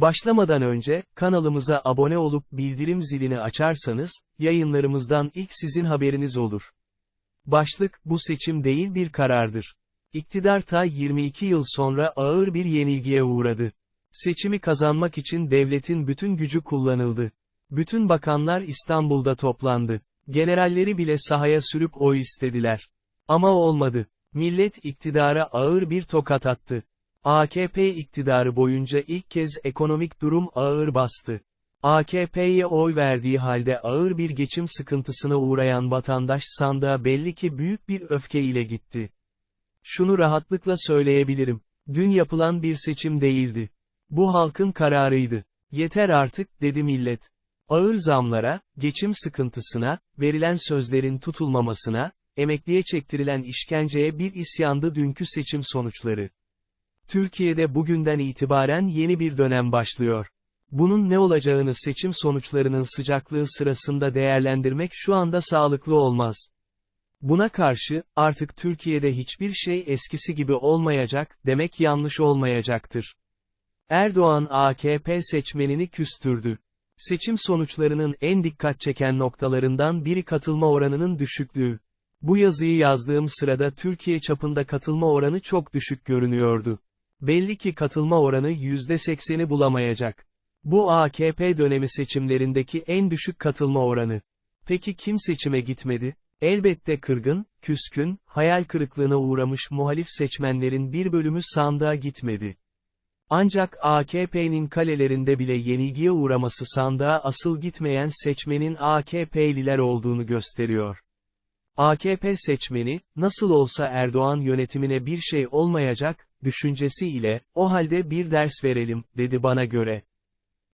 Başlamadan önce, kanalımıza abone olup bildirim zilini açarsanız, yayınlarımızdan ilk sizin haberiniz olur. Başlık, bu seçim değil bir karardır. İktidar ta 22 yıl sonra ağır bir yenilgiye uğradı. Seçimi kazanmak için devletin bütün gücü kullanıldı. Bütün bakanlar İstanbul'da toplandı. Generalleri bile sahaya sürüp oy istediler. Ama olmadı. Millet iktidara ağır bir tokat attı. AKP iktidarı boyunca ilk kez ekonomik durum ağır bastı. AKP'ye oy verdiği halde ağır bir geçim sıkıntısına uğrayan vatandaş sandığa belli ki büyük bir öfke ile gitti. Şunu rahatlıkla söyleyebilirim. Dün yapılan bir seçim değildi. Bu halkın kararıydı. Yeter artık, dedi millet. Ağır zamlara, geçim sıkıntısına, verilen sözlerin tutulmamasına, emekliye çektirilen işkenceye bir isyandı dünkü seçim sonuçları. Türkiye'de bugünden itibaren yeni bir dönem başlıyor. Bunun ne olacağını seçim sonuçlarının sıcaklığı sırasında değerlendirmek şu anda sağlıklı olmaz. Buna karşı, artık Türkiye'de hiçbir şey eskisi gibi olmayacak, demek yanlış olmayacaktır. Erdoğan AKP seçmenini küstürdü. Seçim sonuçlarının en dikkat çeken noktalarından biri katılma oranının düşüklüğü. Bu yazıyı yazdığım sırada Türkiye çapında katılma oranı çok düşük görünüyordu. Belli ki katılma oranı %80'i bulamayacak. Bu AKP dönemi seçimlerindeki en düşük katılma oranı. Peki kim seçime gitmedi? Elbette kırgın, küskün, hayal kırıklığına uğramış muhalif seçmenlerin bir bölümü sandığa gitmedi. Ancak AKP'nin kalelerinde bile yenilgiye uğraması sandığa asıl gitmeyen seçmenin AKP'liler olduğunu gösteriyor. AKP seçmeni, nasıl olsa Erdoğan yönetimine bir şey olmayacak, düşüncesiyle, o halde bir ders verelim, dedi bana göre.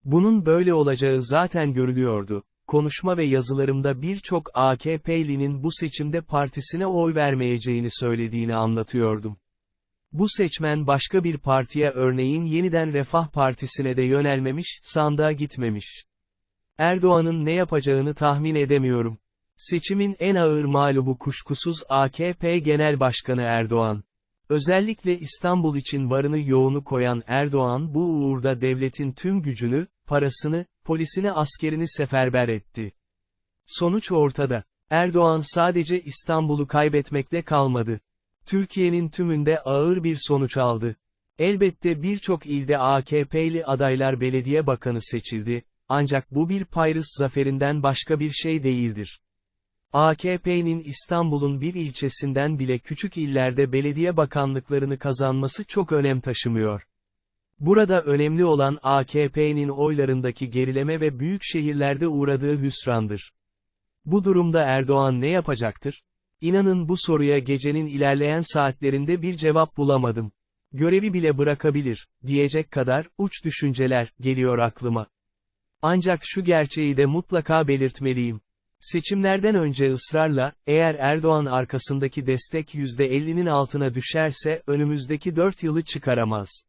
Bunun böyle olacağı zaten görülüyordu. Konuşma ve yazılarımda birçok AKP'linin bu seçimde partisine oy vermeyeceğini söylediğini anlatıyordum. Bu seçmen başka bir partiye örneğin yeniden Refah Partisi'ne de yönelmemiş, sandığa gitmemiş. Erdoğan'ın ne yapacağını tahmin edemiyorum. Seçimin en ağır mağlubu kuşkusuz AKP Genel Başkanı Erdoğan. Özellikle İstanbul için varını yoğunu koyan Erdoğan bu uğurda devletin tüm gücünü, parasını, polisini askerini seferber etti. Sonuç ortada. Erdoğan sadece İstanbul'u kaybetmekle kalmadı. Türkiye'nin tümünde ağır bir sonuç aldı. Elbette birçok ilde AKP'li adaylar belediye bakanı seçildi, ancak bu bir Payrıs zaferinden başka bir şey değildir. AKP'nin İstanbul'un bir ilçesinden bile küçük illerde belediye bakanlıklarını kazanması çok önem taşımıyor. Burada önemli olan AKP'nin oylarındaki gerileme ve büyük şehirlerde uğradığı hüsrandır. Bu durumda Erdoğan ne yapacaktır? İnanın bu soruya gecenin ilerleyen saatlerinde bir cevap bulamadım. Görevi bile bırakabilir, diyecek kadar, uç düşünceler, geliyor aklıma. Ancak şu gerçeği de mutlaka belirtmeliyim. Seçimlerden önce ısrarla, eğer Erdoğan arkasındaki destek %50'nin altına düşerse önümüzdeki 4 yılı çıkaramaz.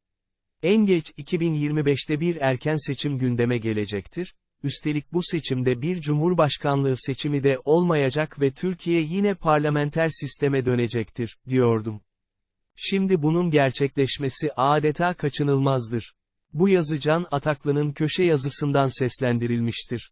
En geç 2025'te bir erken seçim gündeme gelecektir, üstelik bu seçimde bir cumhurbaşkanlığı seçimi de olmayacak ve Türkiye yine parlamenter sisteme dönecektir, diyordum. Şimdi bunun gerçekleşmesi adeta kaçınılmazdır. Bu yazı Can Ataklı'nın köşe yazısından seslendirilmiştir.